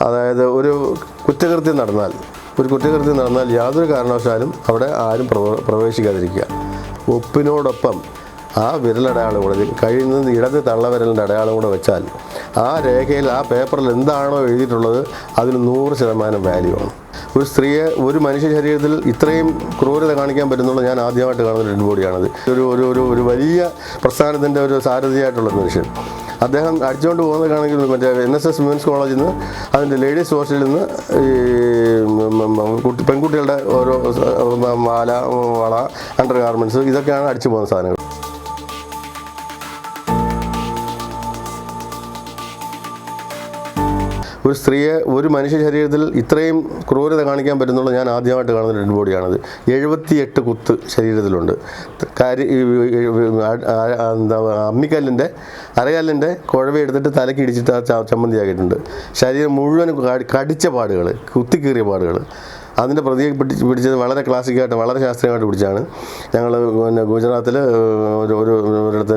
അതായത് ഒരു കുറ്റകൃത്യം നടന്നാൽ ഒരു കുറ്റകൃത്യം നടന്നാൽ യാതൊരു കാരണവശാലും അവിടെ ആരും പ്രവ- പ്രവേശിക്കാതിരിക്കുക. ഒപ്പിനോടൊപ്പം ആ വിരലടയാളം കൂടെ കഴിയുന്നത് ഇടത് തള്ളവിരലിന്റെ അടയാളം കൂടെ വെച്ചാൽ ആ രേഖയിൽ ആ പേപ്പറിൽ എന്താണോ എഴുതിയിട്ടുള്ളത് അതിന് നൂറ് ശതമാനം വാല്യൂ ആണ്. ഒരു സ്ത്രീയെ ഒരു മനുഷ്യ ശരീരത്തിൽ ഇത്രയും ക്രൂരത കാണിക്കാൻ പറ്റുന്നുള്ള ഞാൻ ആദ്യമായിട്ട് കാണുന്ന ഡെഡ് ബോഡിയാണത് ഒരു ഒരു ഒരു വലിയ പ്രസ്ഥാനത്തിന്റെ ഒരു സാരഥിയായിട്ടുള്ള മനുഷ്യൻ. അദ്ദേഹം അടിച്ചുകൊണ്ട് പോകുന്നതാണെങ്കിൽ മറ്റേ എൻ എസ് എസ് വിമൻസ് കോളേജിൽ നിന്ന് അതിന്റെ ലേഡീസ് ഹോസ്റ്റലിൽ നിന്ന് ഈ പെൺകുട്ടികളുടെ ഓരോ മാല വള അണ്ടർ ഗാർമെന്റ്സ് ഇതൊക്കെയാണ് അടിച്ചു പോകുന്ന സാധനങ്ങൾ. ഒരു സ്ത്രീയെ ഒരു മനുഷ്യ ശരീരത്തിൽ ഇത്രയും ക്രൂരത കാണിക്കാൻ പറ്റുന്നുള്ള ഞാൻ ആദ്യമായിട്ട് കാണുന്ന ഡെഡ് ബോഡിയാണത്. എഴുപത്തിയെട്ട് കുത്ത് ശരീരത്തിലുണ്ട്. ആ- എന്താ അമ്മിക്കല്ലിന്റെ അരകല്ലിന്റെ കുഴവെടുത്തിട്ട് തലക്ക് ഇടിച്ചിട്ട് ആ ചമ്മന്തിയാക്കിയിട്ടുണ്ട്. ശരീരം മുഴുവൻ കടി- കടിച്ച പാടുകൾ കുത്തിക്കീറിയ പാടുകൾ അതിന്റെ പ്രതിയെ പിടിച്ച് പിടിച്ചത് വളരെ ക്ലാസിക്കായിട്ട് വളരെ ശാസ്ത്രീയമായിട്ട് പിടിച്ചാണ്. ഞങ്ങൾ പിന്നെ ഗുജറാത്തിൽ ഒരു ഒരു ഒരിടത്ത്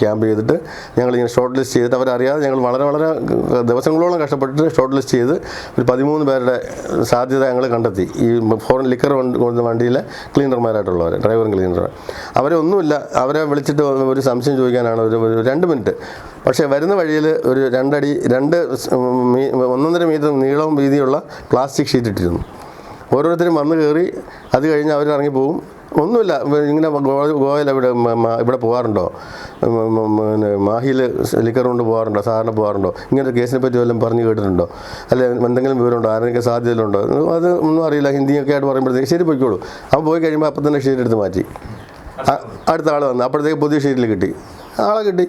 ക്യാമ്പ് ചെയ്തിട്ട് ഞങ്ങളിങ്ങനെ ഷോർട്ട് ലിസ്റ്റ് ചെയ്തിട്ട് അവരറിയാതെ ഞങ്ങൾ വളരെ വളരെ ദിവസങ്ങളോളം കഷ്ടപ്പെട്ടിട്ട് ഷോർട്ട് ലിസ്റ്റ് ചെയ്ത് ഒരു പതിമൂന്ന് പേരുടെ സാധ്യത ഞങ്ങൾ കണ്ടെത്തി. ഈ ഫോറിൻ ലിക്കർ കൊണ്ടുവന്ന വണ്ടിയിലെ ക്ലീനർമാരായിട്ടുള്ളവർ ഡ്രൈവറും ക്ലീനറും. അവരെ ഒന്നുമില്ല. അവരെ വിളിച്ചിട്ട് ഒരു സംശയം ചോദിക്കാനാണ് ഒരു രണ്ട് മിനിറ്റ്. പക്ഷേ വരുന്ന വഴിയിൽ ഒരു രണ്ടടി രണ്ട് ഒന്നൊന്നര മീറ്റർ നീളവും വീതിയുള്ള പ്ലാസ്റ്റിക് ഷീറ്റ് ഇട്ടിരുന്നു ഓരോരുത്തരും വന്ന് കയറി അത് കഴിഞ്ഞ് അവർ പോകും. ഒന്നുമില്ല ഇങ്ങനെ ഗോവയിൽ ഇവിടെ ഇവിടെ പോകാറുണ്ടോ? പിന്നെ മാഹിയിൽ ലിക്കർ കൊണ്ട് പോകാറുണ്ടോ? സാറിന് പോകാറുണ്ടോ? ഇങ്ങനത്തെ കേസിനെ പറ്റി വല്ലതും പറഞ്ഞു കേട്ടിട്ടുണ്ടോ? അല്ലെ എന്തെങ്കിലും വിവരമുണ്ടോ? ആരെങ്കിലും സാധ്യതയിലുണ്ടോ അത് ഒന്നും അറിയില്ല. ഹിന്ദിയൊക്കെ ആയിട്ട് പറയുമ്പോഴത്തേക്ക് ശരി പോയിക്കോളൂ. അവൻ പോയി കഴിയുമ്പോൾ അപ്പം തന്നെ ഷീറ്റ് എടുത്ത് മാറ്റി. അടുത്ത ആൾ വന്നു അപ്പോഴത്തേക്ക് പുതിയ ഷീറ്റിൽ കിട്ടി. ആളെ കിട്ടി.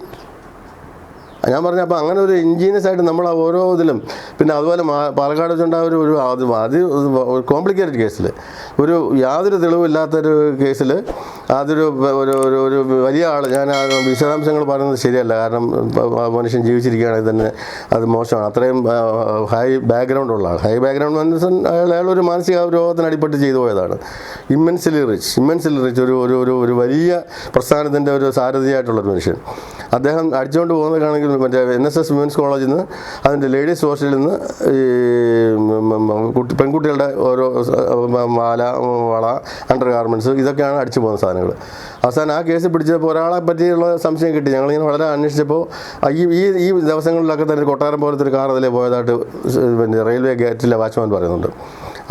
ഞാൻ പറഞ്ഞ അപ്പോൾ അങ്ങനെ ഒരു ഇൻജീനിയസ് ആയിട്ട് നമ്മൾ ആ ഓരോ ഇതിലും പിന്നെ അതുപോലെ പാലക്കാട് വെച്ചുണ്ടായ ഒരു ഒരു അത് അത് കോംപ്ലിക്കേറ്റഡ് കേസിൽ ഒരു യാതൊരു തെളിവില്ലാത്തൊരു കേസിൽ അതൊരു ഒരു ഒരു ഒരു വലിയ ആൾ ഞാൻ വിശദാംശങ്ങൾ പറയുന്നത് ശരിയല്ല. കാരണം മനുഷ്യൻ ജീവിച്ചിരിക്കുകയാണെങ്കിൽ തന്നെ അത് മോശമാണ്. അത്രയും ഹൈ ബാക്ക്ഗ്രൗണ്ട് ഉള്ള ആൾ ഹൈ ബാക്ക്ഗ്രൗണ്ട് മനുഷ്യൻ അയാൾ അയാൾ ഒരു മാനസിക രോഗത്തിന് അടിപ്പെട്ട് ചെയ്തു പോയതാണ്. ഇമ്മൻസിലി റിച്ച് ഇമ്മൻസിലി റിച്ച് ഒരു ഒരു ഒരു വലിയ പ്രസ്ഥാനത്തിന്റെ ഒരു സാരഥിയായിട്ടുള്ള ഒരു മനുഷ്യൻ. അദ്ദേഹം അടിച്ചുകൊണ്ട് പോകുന്നതാണെങ്കിൽ മറ്റേ എൻ എസ് എസ് വിമൻസ് കോളേജിൽ നിന്ന് അതിന്റെ ലേഡീസ് ഹോസ്റ്റലിൽ നിന്ന് ഈ പെൺകുട്ടികളുടെ ഓരോ മാല വള അണ്ടർ ഗാർമെന്റ്സ് ഇതൊക്കെയാണ് അടിച്ചു പോകുന്ന സാധനങ്ങൾ. അവസാനം ആ കേസ് പിടിച്ചപ്പോൾ ഒരാളെ പറ്റിയുള്ള സംശയം കിട്ടി. ഞങ്ങളിങ്ങനെ വളരെ അന്വേഷിച്ചപ്പോൾ ഈ ഈ ഈ ദിവസങ്ങളിലൊക്കെ തന്നെ കൊട്ടാരം പോലത്തെ ഒരു കാർ അതിലെ പോയതായിട്ട് പിന്നെ റെയിൽവേ ഗേറ്റിലെ വാച്ച്മാൻ പറയുന്നുണ്ട്.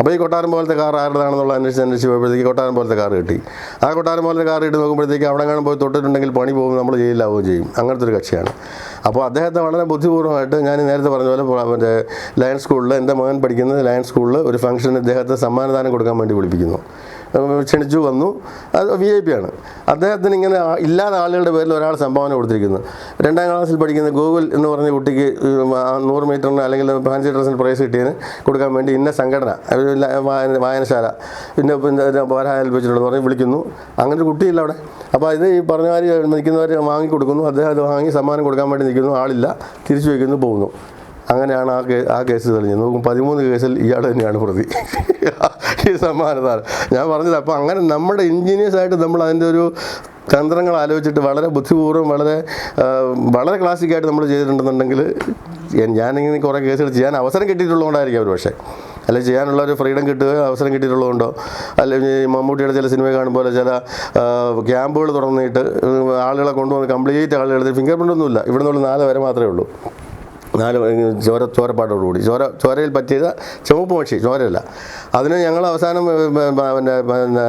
അപ്പോൾ ഈ കൊട്ടാരം പോലത്തെ കാർ ആരുടേതാണെന്നുള്ള അന്വേഷിച്ച് അന്വേഷിച്ച് പോയപ്പോഴത്തേക്ക് കൊട്ടാരം പോലത്തെ കാർ കിട്ടി. ആ കൊട്ടാരം പോലത്തെ കാർ ഇട്ട് നോക്കുമ്പോഴത്തേക്ക് അവിടെ കാണാൻ പോയി തൊട്ടിട്ടുണ്ടെങ്കിൽ പണി പോകും നമ്മൾ ജയിലിലാവുകയും ചെയ്യും. അങ്ങനത്തെ ഒരു കക്ഷിയാണ്. അപ്പോൾ അദ്ദേഹത്തെ വളരെ ബുദ്ധിപൂർവമായിട്ട് ഞാൻ നേരത്തെ പറഞ്ഞ പോലെ മറ്റേ ലയൺ സ്കൂളിൽ എന്റെ മകൻ പഠിക്കുന്നത് ലയൺ സ്കൂളിൽ ഒരു ഫംഗ്ഷന് ഇദ്ദേഹത്തെ സമ്മാനദാനം കൊടുക്കാൻ വേണ്ടി വിളിപ്പിക്കുന്നു. ക്ഷണിച്ചു വന്നു. അത് വി ഐ പി ആണ്. അദ്ദേഹത്തിന് ഇങ്ങനെ ഇല്ലാത്ത ആളുകളുടെ പേരിൽ ഒരാൾ സംഭാവന കൊടുത്തിരിക്കുന്നു. രണ്ടാം ക്ലാസ്സിൽ പഠിക്കുന്ന ഗൂഗിൾ എന്ന് പറഞ്ഞ കുട്ടിക്ക് നൂറ് മീറ്ററിന് അല്ലെങ്കിൽ ഫാൻസി ഡ്രസ്സിന് പ്രൈസ് കിട്ടിയതിന് കൊടുക്കാൻ വേണ്ടി ഇന്ന സംഘടന വായന- വായനശാല പിന്നെ പിന്നെ പോരാ ഏൽപ്പിച്ചിട്ടുണ്ടെന്ന് പറഞ്ഞ് വിളിക്കുന്നു. അങ്ങനെ ഒരു കുട്ടിയില്ല അവിടെ. അപ്പോൾ ഇത് ഈ പറഞ്ഞവർ നിൽക്കുന്നവർ വാങ്ങി കൊടുക്കുന്നു അദ്ദേഹം അത് വാങ്ങി സമ്മാനം കൊടുക്കാൻ വേണ്ടി നിൽക്കുന്നു. ആളില്ല. തിരിച്ചു വയ്ക്കുന്നു പോകുന്നു. അങ്ങനെയാണ് ആ കേ ആ കേസ് തെളിഞ്ഞത്. നോക്കും പതിമൂന്ന് കേസിൽ ഇയാൾ തന്നെയാണ് പ്രതി. ഈ സമ്മാനദാനം ഞാൻ പറഞ്ഞത് അപ്പോൾ അങ്ങനെ നമ്മുടെ ഇൻജീനിയേഴ്സ് ആയിട്ട് നമ്മൾ അതിന്റെ ഒരു തന്ത്രങ്ങൾ ആലോചിച്ചിട്ട് വളരെ ബുദ്ധിപൂർവം വളരെ വളരെ ക്ലാസിക്കായിട്ട് നമ്മൾ ചെയ്തിട്ടുണ്ടെന്നുണ്ടെങ്കിൽ ഞാനിങ്ങനെ കുറേ കേസുകൾ ചെയ്യാൻ അവസരം കിട്ടിയിട്ടുള്ളതുകൊണ്ടായിരിക്കും അവർ പക്ഷേ. അല്ലെ ചെയ്യാനുള്ള ഒരു ഫ്രീഡം കിട്ടുക അവസരം കിട്ടിയിട്ടുള്ളതുകൊണ്ടോ? അല്ലെങ്കിൽ മമ്മൂട്ടിയുടെ ചില സിനിമ കാണുമ്പോൾ ചില ക്യാമ്പുകൾ തുറന്നിട്ട് ആളുകളെ കൊണ്ടുവന്ന് കംപ്ലീറ്റ് ആളുകൾ ഫിംഗർ പ്രിന്റ് ഒന്നുമില്ല. ഇവിടെ നിന്നുള്ള നാല് വരെ മാത്രമേ ഉള്ളൂ. നാല് ചോര ചോരപ്പാടോടുകൂടി. ചോര ചോരയിൽ പറ്റിയത് ചുവപ്പ് പക്ഷി ചോരയല്ല. അതിന് ഞങ്ങൾ അവസാനം പിന്നെ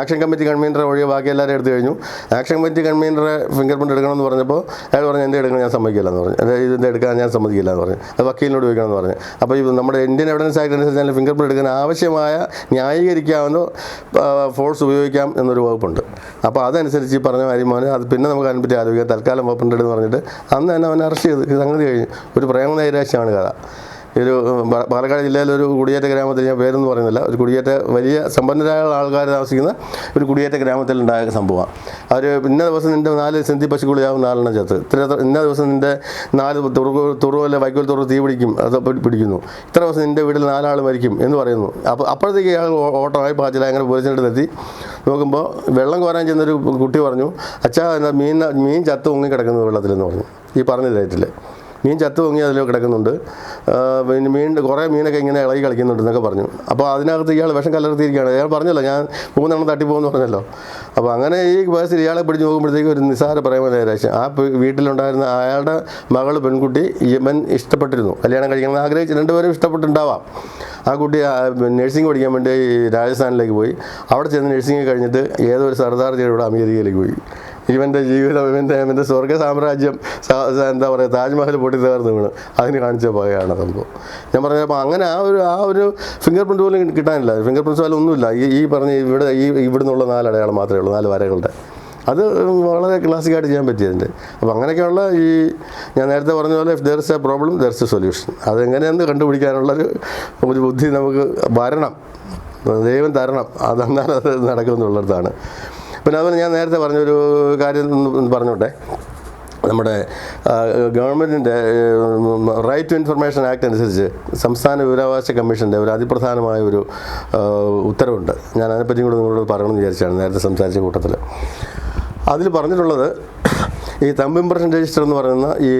ആക്ഷൻ കമ്മിറ്റി കൺവീനറെ ഒഴികെ ബാക്കി എല്ലാവരും എടുത്തു കഴിഞ്ഞു. ആക്ഷൻ കമ്മിറ്റി കൺവീനറെ ഫിംഗർ പ്രിന്റ് എടുക്കണമെന്ന് പറഞ്ഞപ്പോൾ അയാൾ പറഞ്ഞു എന്റെ എടുക്കണം? ഞാൻ സമ്മതിക്കില്ല എന്ന് പറഞ്ഞു. അതായത് ഇതിന്റെ എടുക്കാൻ? ഞാൻ സമ്മതിക്കില്ല എന്ന് പറഞ്ഞു. അത് വക്കീലിനോട് ചോദിക്കണമെന്ന് പറഞ്ഞു. അപ്പോൾ ഈ നമ്മുടെ ഇന്ത്യൻ എവിഡൻസ് ആക്ട് അനുസരിച്ച് ഫിംഗർ പ്രിന്റ് എടുക്കാൻ ആവശ്യമായ ന്യായീകരിക്കാവുന്ന ഫോഴ്സ് ഉപയോഗിക്കാം എന്നൊരു വകുപ്പുണ്ട്. അപ്പോൾ അതനുസരിച്ച് ഈ പറഞ്ഞ കാര്യമാണ് അത് പിന്നെ നമുക്ക് അതിനെപ്പറ്റി ആലോചിക്കാം. തൽക്കാലം വകുപ്പുണ്ട് എന്ന് പറഞ്ഞിട്ട് അന്ന് തന്നെ അവനെ അറസ്റ്റ് ചെയ്ത് സംഗതി കഴിഞ്ഞു. ഒരു പ്രേമ നൈരാശ്യമാണ് കഥ. ഒരു പാലക്കാട് ജില്ലയിലെ ഒരു കുടിയേറ്റ ഗ്രാമത്തിൽ ഞാൻ പേരൊന്നും പറയുന്നില്ല. ഒരു കുടിയേറ്റ വലിയ സമ്പന്നരായ ആൾക്കാർ താമസിക്കുന്ന ഒരു കുടിയേറ്റ ഗ്രാമത്തിൽ ഉണ്ടായ സംഭവമാണ്. അവർ ഇന്ന ദിവസം നിന്റെ നാല് സിന്ധി പശുക്കുളിയാവും നാലെണ്ണം ചേർത്ത്. ഇത്ര ഇന്ന ദിവസം നിന്റെ നാല് തുറു തുറുവല്ല വൈക്കോൽ തുറു തീ പിടിക്കും അത് പിടിക്കുന്നു. ഇത്ര ദിവസം നിന്റെ വീട്ടിൽ നാലാൾ മരിക്കും എന്ന് പറയുന്നു. അപ്പോൾ അപ്പോഴത്തേക്ക് ഇയാൾ ഓ- ഓട്ടമായി പാച്ചില അങ്ങനെ പോലീസിന്റെ എത്തി. നോക്കുമ്പോൾ വെള്ളം കോരാൻ ചെന്നൊരു കുട്ടി പറഞ്ഞു അച്ഛാ മീൻ മീൻ ചത്ത് ഉങ്ങി കിടക്കുന്നു വെള്ളത്തിലെന്ന് പറഞ്ഞു. ഈ പറഞ്ഞ ഡേറ്റിൽ മീൻ ചത്തു പൊങ്ങി അതിൽ കിടക്കുന്നുണ്ട് പിന്നെ മീൻ കുറേ മീനൊക്കെ ഇങ്ങനെ ഇളകി കളിക്കുന്നുണ്ട് എന്നൊക്കെ പറഞ്ഞു. അപ്പോൾ അതിനകത്ത് ഇയാൾ വിഷം കലർത്തിയിരിക്കുകയാണ്. അയാൾ പറഞ്ഞല്ലോ ഞാൻ മൂന്നെണ്ണം തട്ടിപ്പോകുമെന്ന് പറഞ്ഞല്ലോ. അപ്പോൾ അങ്ങനെ ഈ ബസ്സിൽ ഇയാളെ പിടിച്ച് നോക്കുമ്പോഴത്തേക്ക് ഒരു നിസ്സാര പ്രേമനേരാശം ആ വീട്ടിലുണ്ടായിരുന്ന അയാളുടെ മകൾ പെൺകുട്ടി യമൻ ഇഷ്ടപ്പെട്ടിരുന്നു. കല്യാണം കഴിക്കണം ആഗ്രഹിച്ച് രണ്ടുപേരും ഇഷ്ടപ്പെട്ടുണ്ടാവാം ആ കുട്ടി നഴ്സിംഗ് പഠിക്കാൻ വേണ്ടി രാജസ്ഥാനിലേക്ക് പോയി. അവിടെ ചെന്ന് നഴ്സിംഗ് കഴിഞ്ഞിട്ട് ഏതൊരു സർദാർ ജയുടെ അമേരിക്കയിലേക്ക് പോയി. ഇവന്റെ ജീവിതം ഇവന്റെ ഇവന്റെ സ്വർഗ സാമ്രാജ്യം എന്താ പറയുക താജ്മഹൽ പൊട്ടി തകർന്ന് വീണ്. അതിന് കാണിച്ച പോയാണ് സംഭവം. ഞാൻ പറഞ്ഞപ്പോൾ അങ്ങനെ ആ ഒരു ആ ഒരു ഫിംഗർ പ്രിന്റ് പോലും കിട്ടാനില്ല. ഫിംഗർ പ്രിന്റ്സ് പോലും ഒന്നുമില്ല. ഈ ഈ പറഞ്ഞ ഇവിടെ ഈ ഇവിടുന്നുള്ള നാല് അടയാളം മാത്രമേ ഉള്ളൂ നാല് വരകളുടെ. അത് വളരെ ക്ലാസിക്കായിട്ട് ചെയ്യാൻ പറ്റിയതിന്റെ അപ്പോൾ അങ്ങനെയൊക്കെയുള്ള ഈ ഞാൻ നേരത്തെ പറഞ്ഞ പോലെ if there is a problem there is a solution അതെങ്ങനെയെന്ന് കണ്ടുപിടിക്കാനുള്ളൊരു ഒരു ബുദ്ധി നമുക്ക് വരണം. ദൈവം തരണം. അത് നടക്കുമെന്നുള്ളിടത്താണ് പിന്നെ അതുപോലെ ഞാൻ നേരത്തെ പറഞ്ഞൊരു കാര്യം പറഞ്ഞോട്ടെ. നമ്മുടെ ഗവൺമെന്റിന്റെ റൈറ്റ് ടു ഇൻഫർമേഷൻ ആക്ട് അനുസരിച്ച് സംസ്ഥാന വിവരാവകാശ കമ്മീഷന്റെ ഒരു അതിപ്രധാനമായ ഒരു ഉത്തരവുണ്ട്. ഞാൻ അതിനെപ്പറ്റി കൂടെ നിങ്ങളോട് പറയണമെന്ന് വിചാരിച്ചാണ് നേരത്തെ സംസാരിച്ച കൂട്ടത്തിൽ. അതിൽ പറഞ്ഞിട്ടുള്ളത് ഈ തമ്പ് ഇംപ്രഷൻ രജിസ്റ്റർ എന്ന് പറയുന്ന ഈ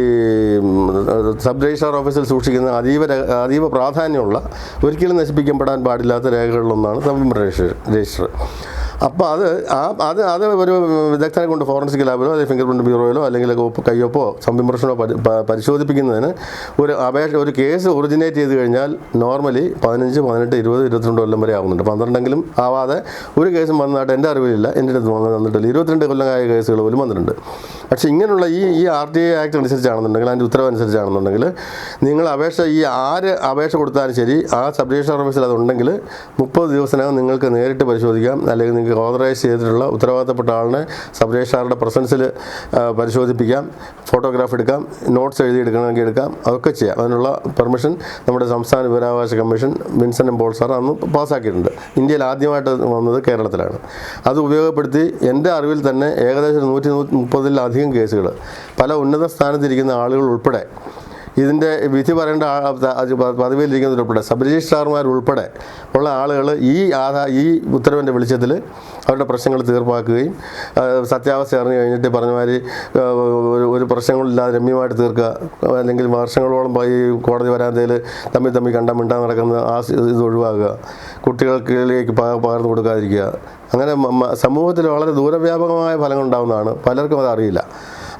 സബ് രജിസ്ട്രാർ ഓഫീസിൽ സൂക്ഷിക്കുന്ന അതീവ അതീവ പ്രാധാന്യമുള്ള ഒരിക്കലും നശിപ്പിക്കപ്പെടാൻ പാടില്ലാത്ത രേഖകളിലൊന്നാണ് തമ്പ് ഇംപ്രഷൻ രജിസ്റ്റർ അപ്പോൾ അത് ആ അത് അത് ഒരു വിദഗ്ധനെ കൊണ്ട് ഫോറൻസിക് ലാബിലോ അല്ലെങ്കിൽ ഫിംഗർ പ്രിന്റ് ബ്യൂറോയിലോ അല്ലെങ്കിൽ കയ്യൊപ്പോ സംവിമർശനോ പരിശോധിപ്പിക്കുന്നതിന് ഒരു അപേക്ഷ ഒരു കേസ് ഒറിജിനേറ്റ് ചെയ്ത് കഴിഞ്ഞാൽ നോർമലി പതിനഞ്ച് പതിനെട്ട് ഇരുപത് ഇരുപത്തിരണ്ട് കൊല്ലം വരെ ആവുന്നുണ്ട്. പന്ത്രണ്ടെങ്കിലും ആവാതെ ഒരു കേസും വന്നതായിട്ട് എന്റെ അറിവിലില്ല. എന്റെ അടുത്ത് വന്ന് വന്നിട്ടില്ല ഇരുപത്തിരണ്ട് കൊല്ലമായ കേസുകൾ പോലും വന്നിട്ടുണ്ട്. പക്ഷേ ഇങ്ങനെയുള്ള ഈ ഈ ആർ ടി ഐ ആക്ട് അനുസരിച്ചാണെന്നുണ്ടെങ്കിൽ അതിന്റെ ഉത്തരവ് അനുസരിച്ചാണെന്നുണ്ടെങ്കിൽ നിങ്ങൾ അപേക്ഷ ഈ ആര് അപേക്ഷ കൊടുത്താലും ശരി ആ സബ് രജിസ്ട്രാർ ഓഫീസിൽ അതുണ്ടെങ്കിൽ മുപ്പത് ദിവസത്തിനകം നിങ്ങൾക്ക് നേരിട്ട് പരിശോധിക്കാം. അല്ലെങ്കിൽ നിങ്ങൾക്ക് ഓതറൈസ് ചെയ്തിട്ടുള്ള ഉത്തരവാദിത്തപ്പെട്ട ആളിനെ സബ് രജിസ്ട്രാറുടെ പ്രസൻസിൽ പരിശോധിപ്പിക്കാം ഫോട്ടോഗ്രാഫ് എടുക്കാം നോട്ട്സ് എഴുതിയെടുക്കണമെങ്കിൽ എടുക്കാം അതൊക്കെ ചെയ്യാം. അതിനുള്ള പെർമിഷൻ നമ്മുടെ സംസ്ഥാന വിവരാവകാശ commission Vinson M Paul sir അന്ന് പാസ്സാക്കിയിട്ടുണ്ട്. ഇന്ത്യയിൽ ആദ്യമായിട്ട് വന്നത് കേരളത്തിലാണ്. അത് ഉപയോഗപ്പെടുത്തി എന്റെ അറിവിൽ തന്നെ ഏകദേശം നൂറ്റി മുപ്പതിലധികം കേസുകൾ. പല ഉന്നത സ്ഥാനത്തിരിക്കുന്ന ആളുകൾ ഉൾപ്പെടെ ഇതിന്റെ വിധി പറയേണ്ട പദവിയിലിരിക്കുന്നവരുൾപ്പെടെ സബ് രജിസ്ട്രാർമാർ ഉൾപ്പെടെ ഉള്ള ആളുകൾ ഈ ആധാ ഈ ഉത്തരവിന്റെ വെളിച്ചത്തിൽ അവരുടെ പ്രശ്നങ്ങൾ തീർപ്പാക്കുകയും സത്യാവസ്ഥ അറിഞ്ഞു കഴിഞ്ഞിട്ട് പറഞ്ഞ മാതിരി ഒരു പ്രശ്നങ്ങളില്ലാതെ രമ്യമായിട്ട് തീർക്കുക അല്ലെങ്കിൽ വർഷങ്ങളോളം പോയി കോടതി വരാന്തയിൽ തമ്മിൽ തമ്മിൽ കണ്ട മിണ്ടാൻ നടക്കുന്ന ആ ഇത് ഒഴിവാക്കുക കുട്ടികൾക്കിലേക്ക് പക- പകർന്നു കൊടുക്കാതിരിക്കുക. അങ്ങനെ സമൂഹത്തിൽ വളരെ ദൂരവ്യാപകമായ ഫലങ്ങൾ ഉണ്ടാകുന്നതാണ് പലർക്കും അത് അറിയില്ല.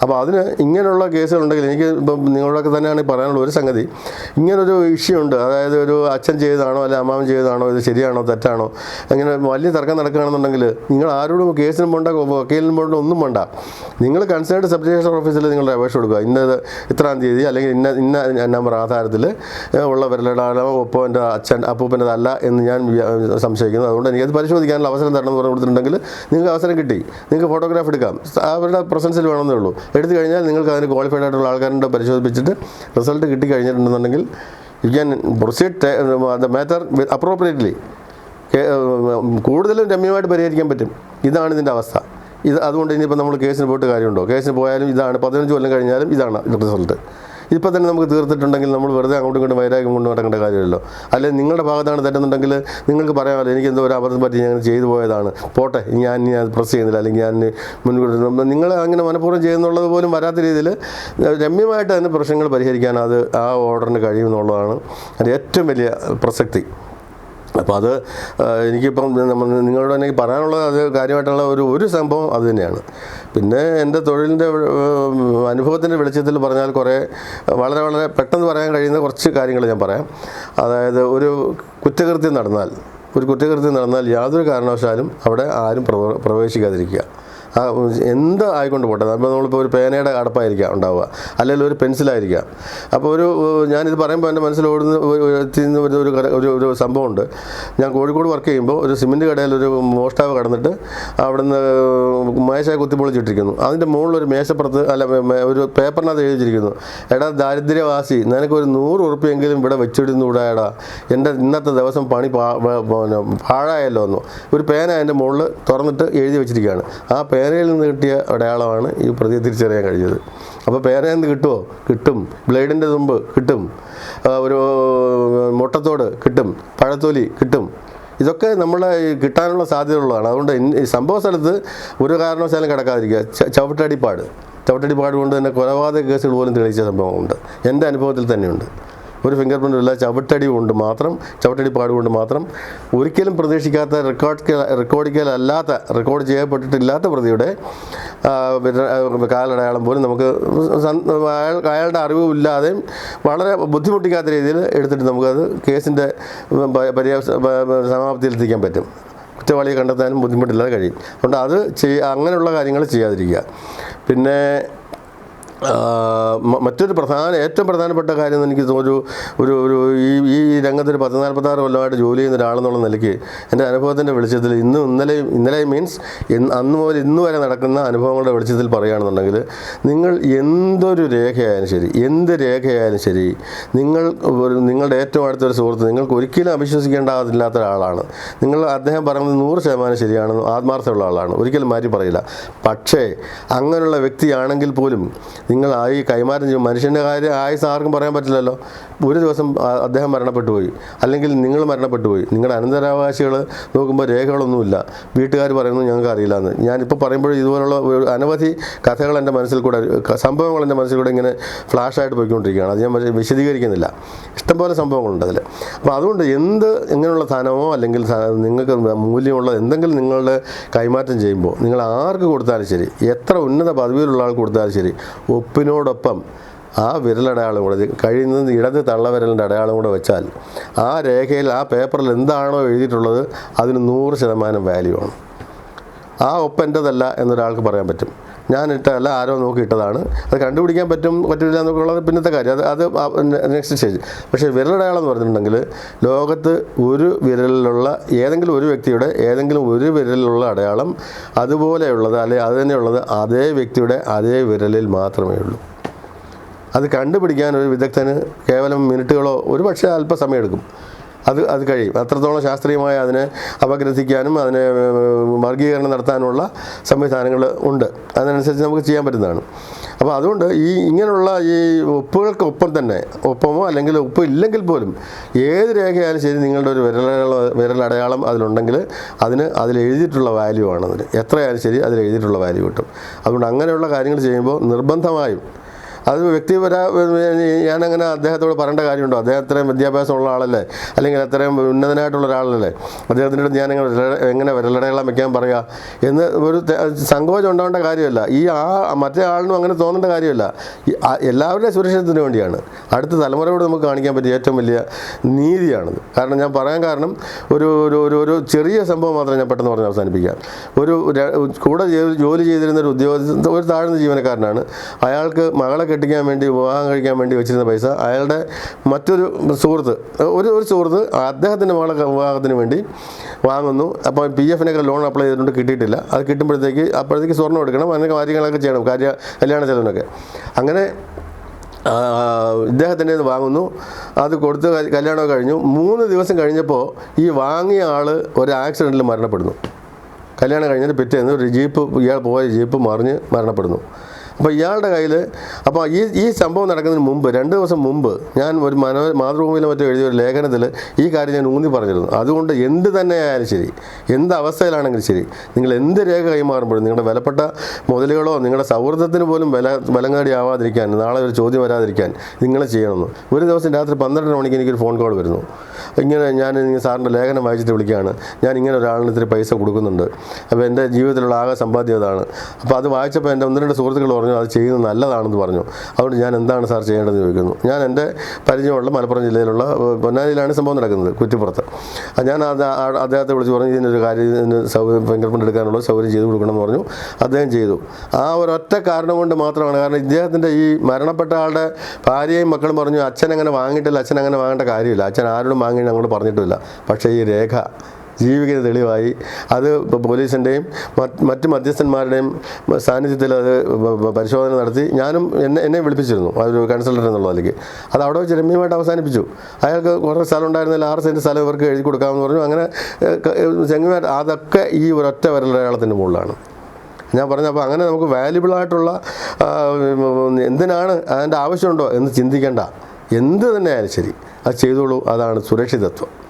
അപ്പോൾ അതിന് ഇങ്ങനെയുള്ള കേസുകളുണ്ടെങ്കിൽ എനിക്ക് ഇപ്പം നിങ്ങളോടൊക്കെ തന്നെയാണ് പറയാനുള്ള ഒരു സംഗതി. ഇങ്ങനൊരു ഇഷ്യൂ ഉണ്ട്. അതായത് ഒരു അച്ഛൻ ചെയ്തതാണോ അല്ലെ അമ്മാവൻ ചെയ്തതാണോ? ഇത് ശരിയാണോ? തെറ്റാണോ? അങ്ങനെ വലിയ തർക്കം നടക്കുകയാണെന്നുണ്ടെങ്കിൽ നിങ്ങൾ ആരോടും കേസിനും പോണ്ട വക്കീലിനും പോണ്ട ഒന്നും വേണ്ട നിങ്ങൾ കൺസേൺഡ് സബ് രജിസ്റ്റർ ഓഫീസിൽ നിങ്ങളുടെ അപേക്ഷ കൊടുക്കുക. ഇന്നത് ഇത്രാം തീയതി അല്ലെങ്കിൽ ഇന്ന ഇന്ന നമ്പർ ആധാരത്തിൽ ഉള്ള വിരലടാലോ എന്റെ അച്ഛൻ അപ്പൂപ്പന്റെതല്ല എന്ന് ഞാൻ സംശയിക്കുന്നു. അതുകൊണ്ട് എനിക്കത് പരിശോധിക്കാനുള്ള അവസരം തരണം എന്ന് പറഞ്ഞു കൊടുത്തിട്ടുണ്ടെങ്കിൽ നിങ്ങൾക്ക് അവസരം കിട്ടി. നിങ്ങൾക്ക് ഫോട്ടോഗ്രാഫ് എടുക്കാം. അവരുടെ പ്രസൻസിൽ വേണമെന്നേ ഉള്ളൂ. എടുത്തു കഴിഞ്ഞാൽ നിങ്ങൾക്ക് അതിന് ക്വാളിഫൈഡ് ആയിട്ടുള്ള ആൾക്കാരുടെ പരിശോധിപ്പിച്ചിട്ട് റിസൾട്ട് കിട്ടി കഴിഞ്ഞിട്ടുണ്ടെന്നുണ്ടെങ്കിൽ you can proceed the matter appropriately കൂടുതലും രമ്യമായിട്ട് പരിഹരിക്കാൻ പറ്റും. ഇതാണ് ഇതിന്റെ അവസ്ഥ. ഇത് അതുകൊണ്ട് ഇനിയിപ്പോൾ നമ്മൾ കേസിന് പോയിട്ട് കാര്യമുണ്ടോ? കേസിന് പോയാലും ഇതാണ്. പതിനഞ്ച് കൊല്ലം കഴിഞ്ഞാലും ഇതാണ് റിസൾട്ട് ഇപ്പം തന്നെ നമുക്ക് തീർത്തിട്ടുണ്ടെങ്കിൽ നമ്മൾ വെറുതെ അങ്ങോട്ടും ഇങ്ങോട്ടും വൈരാഗ്യം കൊണ്ട് നടക്കേണ്ട കാര്യമല്ലോ അല്ലെങ്കിൽ നിങ്ങളുടെ ഭാഗത്താണ് തെറ്റുന്നുണ്ടെങ്കിൽ നിങ്ങൾക്ക് പറയാമല്ലോ എനിക്ക് എന്തോ ഒരു അബദ്ധം പറ്റി ഞാൻ ചെയ്തു പോയതാണ്. പോട്ടെ ഞാൻ ഞാൻ പ്രസ് ചെയ്യുന്നില്ല അല്ലെങ്കിൽ ഞാൻ മുൻകൂട്ടി നിങ്ങൾ അങ്ങനെ മനഃപൂർവം ചെയ്യുന്നുള്ളത് പോലും വരാത്ത രീതിയിൽ രമ്യമായിട്ട് തന്നെ പ്രശ്നങ്ങൾ പരിഹരിക്കാൻ അത് ആ ഓർഡറിന് കഴിയുമെന്നുള്ളതാണ് അതിന്റെ ഏറ്റവും വലിയ പ്രസക്തി. അപ്പോൾ അത് എനിക്കിപ്പം നമ്മൾ നിങ്ങളോട് എനിക്ക് പറയാനുള്ള അത് കാര്യമായിട്ടുള്ള ഒരു ഒരു സംഭവം അത് തന്നെയാണ്. പിന്നെ എന്റെ തൊഴിലിന്റെ അനുഭവത്തിന്റെ വെളിച്ചത്തിൽ പറഞ്ഞാൽ കുറേ വളരെ വളരെ പെട്ടെന്ന് പറയാൻ കഴിയുന്ന കുറച്ച് കാര്യങ്ങൾ ഞാൻ പറയാം. അതായത് ഒരു കുറ്റകൃത്യം നടന്നാൽ ഒരു കുറ്റകൃത്യം നടന്നാൽ യാതൊരു കാരണവശാലും അവിടെ ആരും പ്രവേശിക്കാതിരിക്കുക. എന്ത് ആയിക്കൊണ്ട് പോട്ടെ? അപ്പോൾ നമ്മളിപ്പോൾ ഒരു പേനയുടെ അടപ്പായിരിക്കാം ഉണ്ടാവുക. അല്ലെങ്കിൽ ഒരു പെൻസിലായിരിക്കാം. അപ്പോൾ ഒരു ഞാനിത് പറയുമ്പോൾ എന്റെ മനസ്സിൽ ഓടുന്ന ഒരു- ഒരു- ഒരു ഒരു ഒരു സംഭവമുണ്ട്. ഞാൻ കോഴിക്കോട് വർക്ക് ചെയ്യുമ്പോൾ ഒരു സിമെന്റ് കടയിൽ ഒരു മോഷ്ടാവ് കടന്നിട്ട് അവിടുന്ന് മേശ കുത്തിപ്പൊളിച്ചിട്ടിരിക്കുന്നു. അതിന്റെ മുകളിൽ ഒരു മേശപ്പുറത്ത് അല്ല ഒരു പേപ്പറിനകത്ത് എഴുതിയിരിക്കുന്നു. എടാ ദാരിദ്ര്യവാസി നിനക്കൊരു നൂറ് ഉറുപ്പിയെങ്കിലും ഇവിടെ വെച്ചിടുന്നൂടായടാ. എന്റെ ഇന്നത്തെ ദിവസം പണി പാ പാഴായല്ലോ എന്ന്. ഒരു പേന അതിന്റെ മുകളിൽ തുറന്നിട്ട് എഴുതി വെച്ചിരിക്കുകയാണ്. ആ പേനയിൽ നിന്ന് കിട്ടിയ അടയാളമാണ് ഈ പ്രതിയെ തിരിച്ചറിയാൻ കഴിഞ്ഞത്. അപ്പോൾ പേനയിൽ നിന്ന് കിട്ടുമോ കിട്ടും. ബ്ലേഡിന്റെ തുമ്പ് കിട്ടും. ഒരു മുട്ടത്തോട് കിട്ടും. പഴത്തൊലി കിട്ടും. ഇതൊക്കെ നമ്മളെ കിട്ടാനുള്ള സാധ്യതയുള്ളതാണ്. അതുകൊണ്ട് സംഭവ സ്ഥലത്ത് ഒരു കാരണവശാലും കിടക്കാതിരിക്കുക. ചവിട്ടടിപ്പാട്. ചവിട്ടടിപ്പാട് കൊണ്ട് തന്നെ കൊലപാതക കേസുകൾ പോലും തെളിയിച്ച സംഭവമുണ്ട്. എന്റെ അനുഭവത്തിൽ തന്നെയുണ്ട്. ഒരു ഫിംഗർ പ്രിന്റും ഇല്ല ചവിട്ടടി കൊണ്ട് മാത്രം ചവിട്ടടിപ്പാട് കൊണ്ട് മാത്രം ഒരിക്കലും പ്രതീക്ഷിക്കാത്ത റെക്കോർഡ് റെക്കോർഡിക്കലല്ലാത്ത റെക്കോർഡ് ചെയ്യപ്പെട്ടിട്ടില്ലാത്ത പ്രതിയുടെ കാലടയാളം പോലും നമുക്ക് അയാളുടെ അറിവില്ലാതെയും വളരെ ബുദ്ധിമുട്ടിക്കാത്ത രീതിയിൽ എടുത്തിട്ട് നമുക്കത് കേസിന്റെ പര്യാപ്ത സമാപ്തിയിലെത്തിക്കാൻ പറ്റും. കുറ്റവാളിയെ കണ്ടെത്താനും ബുദ്ധിമുട്ടില്ലാതെ കഴിയും. അതുകൊണ്ട് അത് ചെയ്യ അങ്ങനെയുള്ള കാര്യങ്ങൾ ചെയ്യാതിരിക്കുക. പിന്നെ മറ്റൊരു പ്രധാന ഏറ്റവും പ്രധാനപ്പെട്ട കാര്യം എനിക്ക് ഒരു ഒരു ഒരു ഈ ഈ രംഗത്ത് ഒരു പത്ത് നാൽപ്പത്താറ് കൊല്ലമായിട്ട് ജോലി ചെയ്യുന്ന ഒരാളെന്നുള്ള നിലയ്ക്ക് എന്റെ അനുഭവത്തിന്റെ വെളിച്ചത്തിൽ ഇന്നും ഇന്നലെ ഇന്നലെ മീൻസ് അന്ന് മുതൽ ഇന്ന് വരെ നടക്കുന്ന അനുഭവങ്ങളുടെ വെളിച്ചത്തിൽ പറയുകയാണെന്നുണ്ടെങ്കിൽ നിങ്ങൾ എന്തൊരു രേഖയായാലും ശരി എന്ത് രേഖയായാലും ശരി നിങ്ങൾ നിങ്ങളുടെ ഏറ്റവും അടുത്തൊരു സുഹൃത്ത് നിങ്ങൾക്ക് ഒരിക്കലും അവിശ്വസിക്കേണ്ടതില്ലാത്ത ഒരാളാണ്. നിങ്ങൾ അദ്ദേഹം പറയുന്നത് നൂറ് ശതമാനം ശരിയാണ് ആത്മാർത്ഥമുള്ള ആളാണ്. ഒരിക്കലും മാറ്റി പറയില്ല. പക്ഷേ അങ്ങനെയുള്ള വ്യക്തിയാണെങ്കിൽ പോലും നിങ്ങൾ കൈമാറ്റം ചെയ്യും. മനുഷ്യന്റെ കാര്യം ആയുസ് ആർക്കും പറയാൻ പറ്റില്ലല്ലോ. ഒരു ദിവസം അദ്ദേഹം മരണപ്പെട്ടു പോയി അല്ലെങ്കിൽ നിങ്ങൾ മരണപ്പെട്ടു പോയി നിങ്ങളുടെ അനന്തരാവകാശികൾ നോക്കുമ്പോൾ രേഖകളൊന്നുമില്ല. വീട്ടുകാർ പറയുന്നു ഞങ്ങൾക്ക് അറിയില്ല എന്ന് ഞാനിപ്പോൾ പറയുമ്പോൾ ഇതുപോലുള്ള അനവധി കഥകൾ എന്റെ മനസ്സിൽ കൂടെ സംഭവങ്ങൾ എന്റെ മനസ്സിൽ കൂടെ ഇങ്ങനെ ഫ്ലാഷായിട്ട് പോയിക്കൊണ്ടിരിക്കുകയാണ്. അത് ഞാൻ വിശദീകരിക്കുന്നില്ല. ഇഷ്ടംപോലെ സംഭവങ്ങളുണ്ട് അതിൽ. അപ്പോൾ അതുകൊണ്ട് എന്ത് ഇങ്ങനെയുള്ള ധനമോ അല്ലെങ്കിൽ നിങ്ങൾക്ക് മൂല്യമുള്ള എന്തെങ്കിലും നിങ്ങളുടെ കൈമാറ്റം ചെയ്യുമ്പോൾ നിങ്ങൾ ആർക്ക് കൊടുത്താലും ശരി എത്ര ഉന്നത പദവിയിലുള്ള ആൾ കൊടുത്താലും ശരി ഒപ്പിനോടൊപ്പം ആ വിരലടയാളം കൂടെ കഴിയുന്ന ഇടത് തള്ളവിരലിന്റെ അടയാളം കൂടെ വെച്ചാൽ ആ രേഖയിൽ ആ പേപ്പറിൽ എന്താണോ എഴുതിയിട്ടുള്ളത് അതിന് നൂറ് ശതമാനം വാല്യൂ ആണ്. ആ ഒപ്പന്റെതല്ല എന്നൊരാൾക്ക് പറയാൻ പറ്റും. ഞാൻ ഇട്ടതല്ല ആരോ നോക്കി ഇട്ടതാണ്. അത് കണ്ടുപിടിക്കാൻ പറ്റും പറ്റില്ല എന്നൊക്കെയുള്ളത് പിന്നത്തെ കാര്യം. അത് അത് നെക്സ്റ്റ് സ്റ്റേജ് പക്ഷേ വിരലടയാളം എന്ന് പറഞ്ഞിട്ടുണ്ടെങ്കിൽ ലോകത്ത് ഒരു വിരലിലുള്ള ഏതെങ്കിലും ഒരു വ്യക്തിയുടെ ഏതെങ്കിലും ഒരു വിരലിലുള്ള അടയാളം അതുപോലെയുള്ളത് അല്ലെങ്കിൽ അത് തന്നെയുള്ളത് അതേ വ്യക്തിയുടെ അതേ വിരലിൽ മാത്രമേ ഉള്ളൂ. അത് കണ്ടുപിടിക്കാൻ ഒരു വിദഗ്ധന് കേവലം മിനിറ്റുകളോ ഒരു പക്ഷേ അല്പസമയം എടുക്കും അത് അത് കഴിയും. അത്രത്തോളം ശാസ്ത്രീയമായി അതിനെ അപഗ്രഥിക്കാനും അതിനെ വർഗീകരണം നടത്താനുമുള്ള സംവിധാനങ്ങൾ ഉണ്ട്. അതിനനുസരിച്ച് നമുക്ക് ചെയ്യാൻ പറ്റുന്നതാണ്. അപ്പോൾ അതുകൊണ്ട് ഈ ഇങ്ങനെയുള്ള ഈ ഒപ്പുകൾക്കൊപ്പം തന്നെ ഒപ്പമോ അല്ലെങ്കിൽ ഒപ്പ് ഇല്ലെങ്കിൽ പോലും ഏത് രേഖയായാലും ശരി നിങ്ങളുടെ ഒരു വിരലടയാളം വിരലടയാളം അതിലുണ്ടെങ്കിൽ അതിന് അതിൽ എഴുതിയിട്ടുള്ള വാല്യൂ ആണ് അതിന് എത്രയായാലും ശരി അതിൽ എഴുതിയിട്ടുള്ള വാല്യൂ കിട്ടും. അതുകൊണ്ട് അങ്ങനെയുള്ള കാര്യങ്ങൾ ചെയ്യുമ്പോൾ നിർബന്ധമായും അത് വ്യക്തിപര ഞാനങ്ങനെ അദ്ദേഹത്തോട് പറയേണ്ട കാര്യമുണ്ടോ? അദ്ദേഹം അത്രയും വിദ്യാഭ്യാസമുള്ള ആളല്ലേ? അല്ലെങ്കിൽ അത്രയും ഉന്നതനായിട്ടുള്ള ഒരാളല്ലേ? അദ്ദേഹത്തിന്റെ ഞാൻ എങ്ങനെ വിരല- എങ്ങനെ വിരലടയാളം വെക്കാൻ പറയുക എന്ന് ഒരു സങ്കോചം ഉണ്ടാവേണ്ട കാര്യമല്ല. ഈ ആ മറ്റേ ആളിനും അങ്ങനെ തോന്നേണ്ട കാര്യമല്ല. എല്ലാവരുടെയും സുരക്ഷിതത്തിന് വേണ്ടിയാണ്. അടുത്ത തലമുറയോട് നമുക്ക് കാണിക്കാൻ പറ്റിയ ഏറ്റവും വലിയ നീതിയാണത്. കാരണം ഞാൻ പറയാൻ കാരണം ഒരു ഒരു ഒരു ഒരു ചെറിയ സംഭവം മാത്രം ഞാൻ പെട്ടെന്ന് പറഞ്ഞ് അവസാനിപ്പിക്കാം. ഒരു കൂടെ ജോലി ചെയ്തിരുന്ന ഒരു ഉദ്യോഗസ്ഥ ഒരു താഴ്ന്ന ജീവനക്കാരനാണ്. അയാൾക്ക് മകളെ കെട്ടിക്കാൻ വേണ്ടി വിവാഹം കഴിക്കാൻ വേണ്ടി വെച്ചിരുന്ന പൈസ അയാളുടെ മറ്റൊരു സുഹൃത്ത് ഒരു ഒരു സുഹൃത്ത് അദ്ദേഹത്തിന്റെ മകളെ വിവാഹത്തിന് വേണ്ടി വാങ്ങുന്നു. അപ്പോൾ പി എഫിനൊക്കെ ലോൺ അപ്ലൈ ചെയ്തിട്ടുണ്ട് കിട്ടിയിട്ടില്ല. അത് കിട്ടുമ്പോഴത്തേക്ക് അപ്പോഴത്തേക്ക് സ്വർണം എടുക്കണം അങ്ങനെ കാര്യങ്ങളൊക്കെ ചെയ്യണം കാര്യ കല്യാണ ചെലവിനൊക്കെ. അങ്ങനെ ഇദ്ദേഹത്തിന്റെ ഇത് വാങ്ങുന്നു. അത് കൊടുത്ത് കല്യാണം കഴിഞ്ഞു. മൂന്ന് ദിവസം കഴിഞ്ഞപ്പോൾ ഈ വാങ്ങിയ ആൾ ഒരു ആക്സിഡന്റിൽ മരണപ്പെടുന്നു. കല്യാണം കഴിഞ്ഞിട്ട് പിറ്റേന്ന് ഒരു ജീപ്പ് ഇയാൾ പോയ ജീപ്പ് മറിഞ്ഞ് മരണപ്പെടുന്നു. അപ്പോൾ ഇയാളുടെ കയ്യിൽ അപ്പോൾ ഈ ഈ സംഭവം നടക്കുന്നതിന് മുമ്പ് രണ്ട് ദിവസം മുമ്പ് ഞാൻ ഒരു മനോ മാതൃഭൂമിയിലോ മറ്റോ എഴുതിയ ഒരു ലേഖനത്തിൽ ഈ കാര്യം ഞാൻ ഊന്നി പറഞ്ഞിരുന്നു. അതുകൊണ്ട് എന്ത് തന്നെ ആയാലും ശരി എന്ത് അവസ്ഥയിലാണെങ്കിലും ശരി നിങ്ങൾ എന്ത് രേഖ കൈമാറുമ്പോഴും നിങ്ങളുടെ വിലപ്പെട്ട മുതലുകളോ നിങ്ങളുടെ സൗഹൃദത്തിന് പോലും വില വിലങ്ങാടി ആവാതിരിക്കാൻ നാളെ ഒരു ചോദ്യം വരാതിരിക്കാൻ നിങ്ങൾ ചെയ്യണമെന്ന്. ഒരു ദിവസം രാത്രി പന്ത്രണ്ടര മണിക്ക് എനിക്കൊരു ഫോൺ കോൾ വരുന്നു. ഇങ്ങനെ ഞാൻ സാറിന്റെ ലേഖനം വായിച്ചിട്ട് വിളിക്കുകയാണ്. ഞാൻ ഇങ്ങനെ ഒരാളിന് ഇത്തിരി പൈസ കൊടുക്കുന്നുണ്ട്. അപ്പോൾ എന്റെ ജീവിതത്തിലുള്ള ആകെ സമ്പാദ്യം അതാണ്. അപ്പോൾ അത് വായിച്ചപ്പോൾ എന്റെ ഒന്ന് രണ്ട് സുഹൃത്തുക്കൾ അത് ചെയ്യുന്നത് നല്ലതാണെന്ന് പറഞ്ഞു. അതുകൊണ്ട് ഞാൻ എന്താണ് സാർ ചെയ്യേണ്ടതെന്ന് ചോദിക്കുന്നു. ഞാൻ എന്റെ പരിചയമുള്ള മലപ്പുറം ജില്ലയിലുള്ള പൊന്നാനിയിലാണ് സംഭവം നടക്കുന്നത് കുറ്റിപ്പുറത്ത്. ഞാൻ അത് അദ്ദേഹത്തെ വിളിച്ച് പറഞ്ഞു ഇതിനൊരു കാര്യം ഇതിന് സൗകര്യം ഫിംഗർ എടുക്കാനുള്ള സൗകര്യം ചെയ്ത് കൊടുക്കണമെന്ന് പറഞ്ഞു. അദ്ദേഹം ചെയ്തു. ആ ഒരൊറ്റ കാരണം കൊണ്ട് മാത്രമാണ് കാരണം ഇദ്ദേഹത്തിന്റെ ഈ മരണപ്പെട്ട ആളുടെ ഭാര്യയും മക്കളും പറഞ്ഞു അച്ഛൻ അങ്ങനെ വാങ്ങിയിട്ടില്ല അച്ഛൻ അങ്ങനെ വാങ്ങേണ്ട കാര്യമില്ല. അച്ഛൻ ആരോടും വാങ്ങി ഞങ്ങൾ പറഞ്ഞിട്ടില്ല പക്ഷേ ഈ രേഖ ജീവിക്കുന്ന തെളിവായി. അത് പോലീസിന്റെയും മറ്റ് മധ്യസ്ഥന്മാരുടെയും സാന്നിധ്യത്തിൽ അത് പരിശോധന നടത്തി. ഞാനും എന്നെ എന്നെ വിളിപ്പിച്ചിരുന്നു. ആ ഒരു കൺസൾട്ടന്റ് എന്നുള്ള നിലയ്ക്ക്. അത് അവിടെ വെച്ച് രമ്യമായിട്ട് അവസാനിപ്പിച്ചു. അയാൾക്ക് കുറേ സ്ഥലം ഉണ്ടായിരുന്നില്ല. ആറ് സെന്റ് സ്ഥലം ഇവർക്ക് എഴുതി കൊടുക്കാമെന്ന് പറഞ്ഞു. അങ്ങനെ ചെങ്ങുമായിട്ട് അതൊക്കെ ഈ ഒരൊറ്റ വിരലടയാളത്തിന്റെ മുകളിലാണ്. ഞാൻ പറഞ്ഞു അപ്പോൾ അങ്ങനെ നമുക്ക് വാല്യുബിൾ ആയിട്ടുള്ള എന്തിനാണ്? അതിന്റെ ആവശ്യമുണ്ടോ? എന്ന് ചിന്തിക്കേണ്ട. എന്ത് തന്നെ ആയാലും ശരി. അത് ചെയ്തോളൂ. അതാണ് സുരക്ഷിതത്വം.